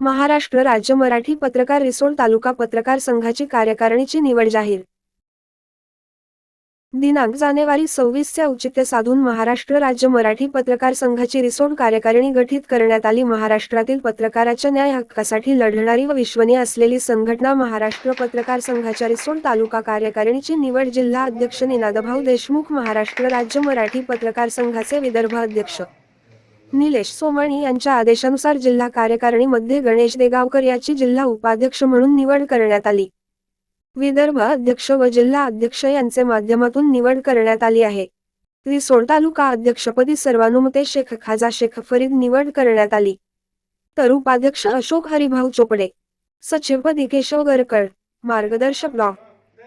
महाराष्ट्र राज्य मराठी पत्रकार रिसोड तालुका पत्रकार संघाची कार्यकारिणीची निवड जाहीर. दिनांक जानेवारी सव्वीसचे औचित्य साधून महाराष्ट्र राज्य मराठी पत्रकार संघाची रिसोड कार्यकारिणी गठीत करण्यात आली. महाराष्ट्रातील पत्रकाराच्या न्याय हक्कासाठी लढणारी व विश्वनीय असलेली संघटना महाराष्ट्र पत्रकार संघाच्या रिसोड तालुका कार्यकारिणीची निवड जिल्हा अध्यक्ष निनादभाऊ देशमुख महाराष्ट्र राज्य मराठी पत्रकार संघाचे विदर्भ अध्यक्ष निलेश सोमणी यांच्या आदेशानुसार जिल्हा कार्यकारिणीमध्ये गणेश देगावकर याची जिल्हा उपाध्यक्ष म्हणून निवड करण्यात आली. विदर्भ अध्यक्ष व जिल्हा अध्यक्ष यांचे माध्यमातून निवड करण्यात आली आहे. रिसोड तालुका अध्यक्षपदी सर्वानुमते शेख खाजा शेख फरीद निवड करण्यात आली. तर उपाध्यक्ष अशोक हरिभाऊ चोपडे. सचिवपदी केशव गरकळ मार्गदर्शक डॉ.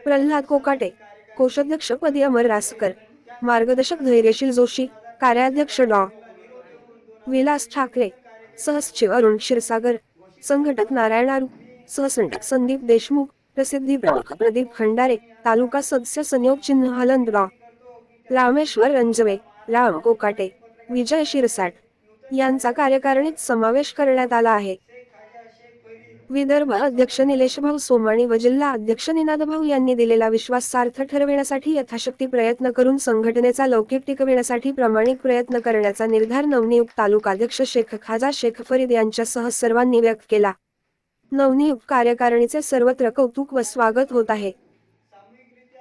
प्रल्हाद कोकाटे. कोषाध्यक्षपदी अमर रासकर. मार्गदर्शक धैर्यशील जोशी. कार्याध्यक्ष डॉ. विलास ठाकरे सहसचिव अरुण क्षीरसागर संघटक नारायण आरू सहसंघटक संदीप देशमुख प्रसिद्धी प्रमुख प्रदीप खंडारे तालुका सदस्य संयोग चिन्ह हलंदगाव रामेश्वर रंजवे राम कोकाटे विजय शिरसाट यांचा कार्यकारिणीत समावेश करण्यात आला आहे. विदर्भ अध्यक्ष निलेशभाऊ सोमाणी व जिल्हा अध्यक्ष निनादभाऊ यांनी दिलेला विश्वास सार्थ ठरविण्यासाठी यथाशक्ती प्रयत्न करून संघटनेचा लौकिक टिकविण्यासाठी प्रामाणिक प्रयत्न करण्याचा निर्धार नवनियुक्त तालुकाध्यक्ष शेख खाजा शेख फरीद यांच्यासह सर्वांनी व्यक्त केला. नवनियुक्त कार्यकारिणीचे सर्वत्र कौतुक व स्वागत होत आहे.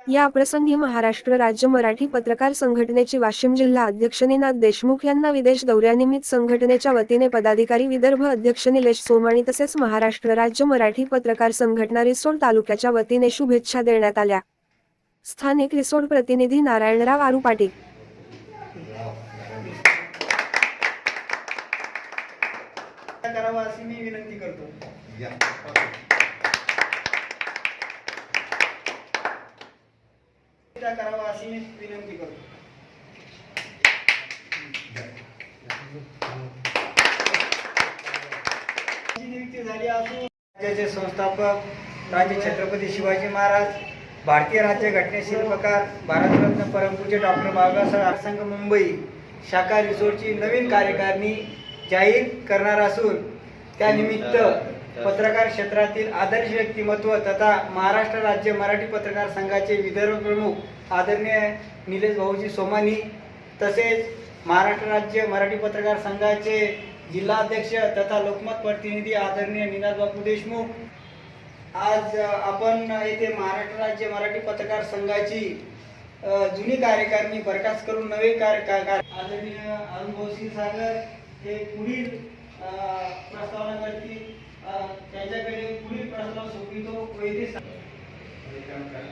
या प्रसंगी महाराष्ट्र राज्य मराठी पत्रकार संघटनेचे वाशिम जिल्हा अध्यक्ष निनाद देशमुख यांना विदेश दौऱ्यानिमित्त संघटनेच्या वतीने पदाधिकारी विदर्भ अध्यक्ष निलेश सोमाणी तसेच महाराष्ट्र राज्य मराठी पत्रकार संघटना रिसोड तालुक्याच्या वतीने शुभेच्छा देण्यात आल्या. स्थानिक रिसोड प्रतिनिधी नारायणराव आरू पाटील. करावा अशी मी विनंती करतो. करावा अशी मी विनंती करतो. नियुक्ती झाली असून राज्याचे संस्थापक राजे छत्रपती शिवाजी महाराज भारतीय राज्य घटनेचे शिल्पकार भारतरत्न परमपूज्य डॉक्टर बाबासाहेब संघ मुंबई शाखा रिसोर्टची नवीन कार्यकारिणी जाहीर करणार असून त्यानिमित्त पत्रकार क्षेत्रातील आदर्श व्यक्तिमत्व तथा महाराष्ट्र राज्य मराठी पत्रकार संघाचे विदर्भ प्रमुख आदरणीय निलेश भाऊजी सोमानी तसेच महाराष्ट्र राज्य मराठी पत्रकार संघाचे जिल्हाध्यक्ष तथा लोकमत प्रतिनिधी आदरणीय निनाद बापू देशमुख. आज आपण येथे महाराष्ट्र राज्य मराठी पत्रकार संघाची जुनी कार्यकारिणी बरखास्त करून नवे कार्य आदरणीय अरुण सागर हे पुढील प्रस्तावना ini sampai kan kan